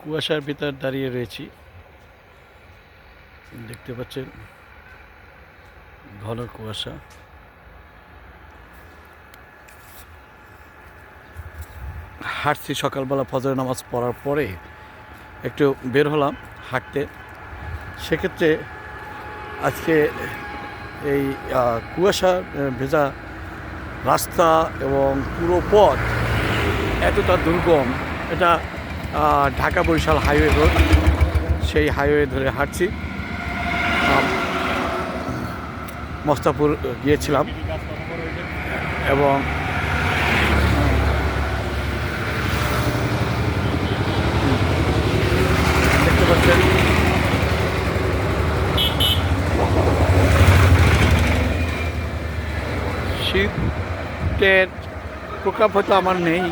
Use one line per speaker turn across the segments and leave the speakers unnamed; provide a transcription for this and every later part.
কুয়াশার ভিতর দাঁড়িয়ে রয়েছি। দেখতে পাচ্ছেন, ঘন কুয়াশা। হাঁটছি সকালবেলা ফজর নামাজ পড়ার পরে একটু বের হলাম হাঁটতে। সেক্ষেত্রে আজকে এই কুয়াশা ভেজা রাস্তা এবং পুরো পথ এতটা দুর্গম। এটা ঢাকা বরিশাল হাইওয়ে রোড, সেই হাইওয়ে ধরে হাঁটছি। মস্তাপুর গিয়েছিলাম। এবং শীতের প্রকোপ হয়তো আমার নেই।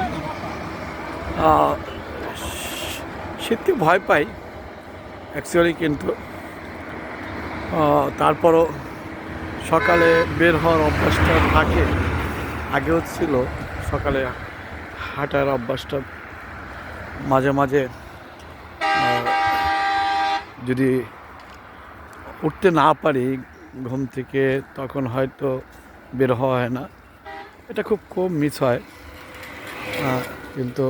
শীতকে ভয় পাই অ্যাকচুয়ালি কিন্তু তারপরও সকালে বের হওয়ার অভ্যাসটা থাকে, আগেও ছিল, সকালে হাঁটার অভ্যাসটা মাঝে মাঝে যদি উঠতে না পারি ঘুম থেকে, তখন হয়তো বের হওয়া হয় না, এটা খুব কম মিস হয় কিন্তু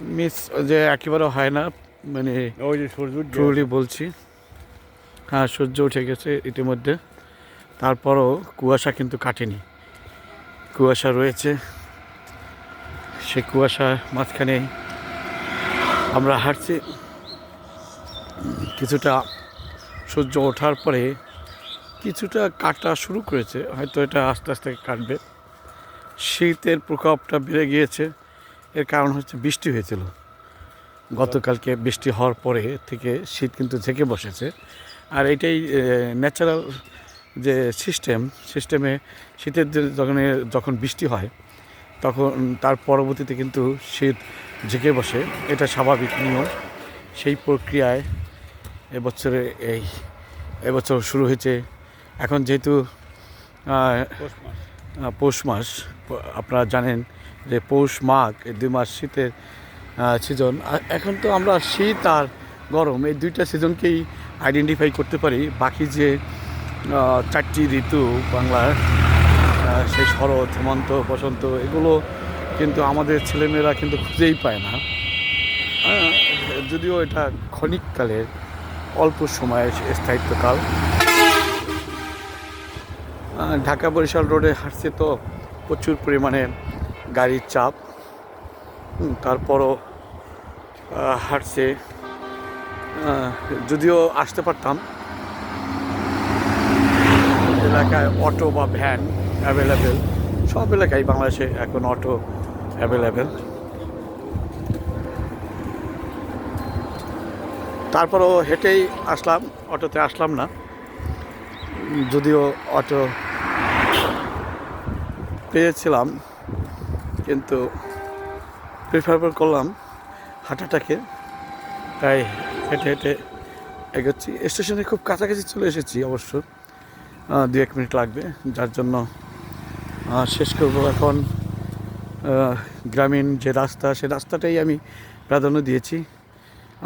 মিস যে একেবারে হয় না মানে
ওই যে সূর্য।
ট্রুলি বলছি। হ্যাঁ সূর্য উঠে গেছে ইতিমধ্যে। তারপরও কুয়াশা কিন্তু কাটেনি। কুয়াশা রয়েছে। সে কুয়াশার মাঝখানে আমরা হাঁটছি। কিছুটা সূর্য ওঠার পরে কিছুটা কাটা শুরু করেছে। হয়তো এটা আস্তে আস্তে কাটবে। শীতের প্রকোপটা বেড়ে গিয়েছে। এর কারণ হচ্ছে বৃষ্টি হয়েছিল। গতকালকে বৃষ্টি হওয়ার পরে থেকে শীত কিন্তু ঝেঁকে বসেছে। আর এটাই ন্যাচারাল যে সিস্টেম সিস্টেমে শীতের যখন যখন বৃষ্টি হয় তখন তার পরবর্তীতে কিন্তু শীত ঝেঁকে বসে। এটা স্বাভাবিক নিয়ম। সেই প্রক্রিয়ায় এবছরে এই এবছর শুরু হয়েছে। এখন যেহেতু
পৌষ মাস।
আপনারা জানেন যে পৌষ মাঘ, এই দুই মাস শীতের সিজন এখন তো আমরা শীত আর গরম, এই দুইটা সিজনকেই আইডেন্টিফাই করতে পারি। বাকি যে চারটি ঋতু, বাংলার সেই শরৎ, হেমন্ত, বসন্ত, এগুলো কিন্তু আমাদের ছেলেমেয়েরা কিন্তু খুঁজেই পায় না। যদিও এটা ক্ষণিককালের, অল্প সময়ের স্থায়িত্বকাল। ঢাকা বরিশাল রোডে হাঁটছে তো প্রচুর পরিমাণে গাড়ির চাপ। তারপরও হাঁটছে। যদিও আসতে পারতাম। এলাকায় অটো বা ভ্যান অ্যাভেলেবেল। সব এলাকায় বাংলাদেশে এখন অটো অ্যাভেলেবেল। তারপরও হেঁটেই আসলাম, অটোতে আসলাম না। যদিও অটো পেয়েছিলাম। কিন্তু প্রিফারেবল করলাম হাঁটাটাকে। তাই হেঁটে হেঁটে এগোচ্ছি। স্টেশনে খুব কাছাকাছি চলে এসেছি অবশ্য। দু এক মিনিট লাগবে। যার জন্য শেষ করব এখন গ্রামীণ যে রাস্তা, সে রাস্তাটাই আমি প্রাধান্য দিয়েছি।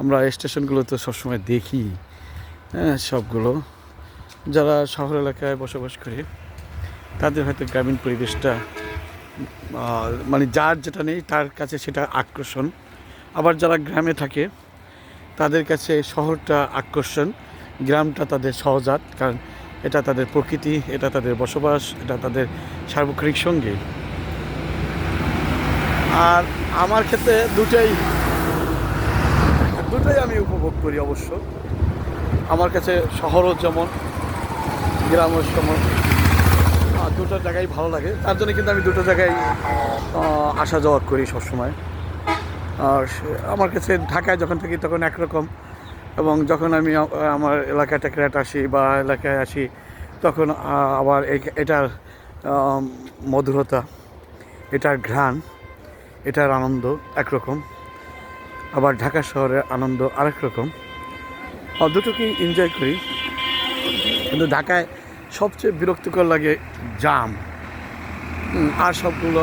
আমরা স্টেশনগুলো তো সবসময় দেখি হ্যাঁ সবগুলো। যারা শহর এলাকায় বসবাস করে, তাদের হয়তো গ্রামীণ পরিবেশটা মানে যার যেটা নেই তার কাছে সেটা আকর্ষণ। আবার যারা গ্রামে থাকে, তাদের কাছে শহরটা আকর্ষণ। গ্রামটা তাদের সহজাত, কারণ এটা তাদের প্রকৃতি, এটা তাদের বসবাস, এটা তাদের সার্বক্ষণিক সঙ্গী। আর আমার ক্ষেত্রে দুটাই, দুটোই আমি উপভোগ করি অবশ্য। আমার কাছে শহরও যেমন, গ্রামও যেমন দুটো জায়গায় ভালো লাগে। তার জন্য কিন্তু আমি দুটো জায়গায় আসা যাওয়া করি সবসময়। আর আমার কাছে ঢাকায় যখন থাকি তখন একরকম। এবং যখন আমি আমার এলাকায় টেকরাট আসি বা এলাকায় আসি, তখন আবার এটার মধুরতা, এটার ঘ্রাণ, এটার আনন্দ একরকম। আবার ঢাকা শহরের আনন্দ আরেক রকম। দুটোকেই এনজয় করি। কিন্তু ঢাকায় সবচেয়ে বিরক্তিকর লাগে জাম। আর সবগুলো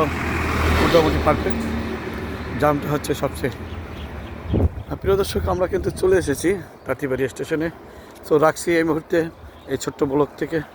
মোটামুটি পারফেক্ট জামটা হচ্ছে সবচেয়ে। প্রিয় দর্শক, আমরা কিন্তু চলে এসেছি তাঁতিবাড়ি স্টেশনে। তো রাখছি এই মুহূর্তে এই ছোট্ট ব্লক থেকে।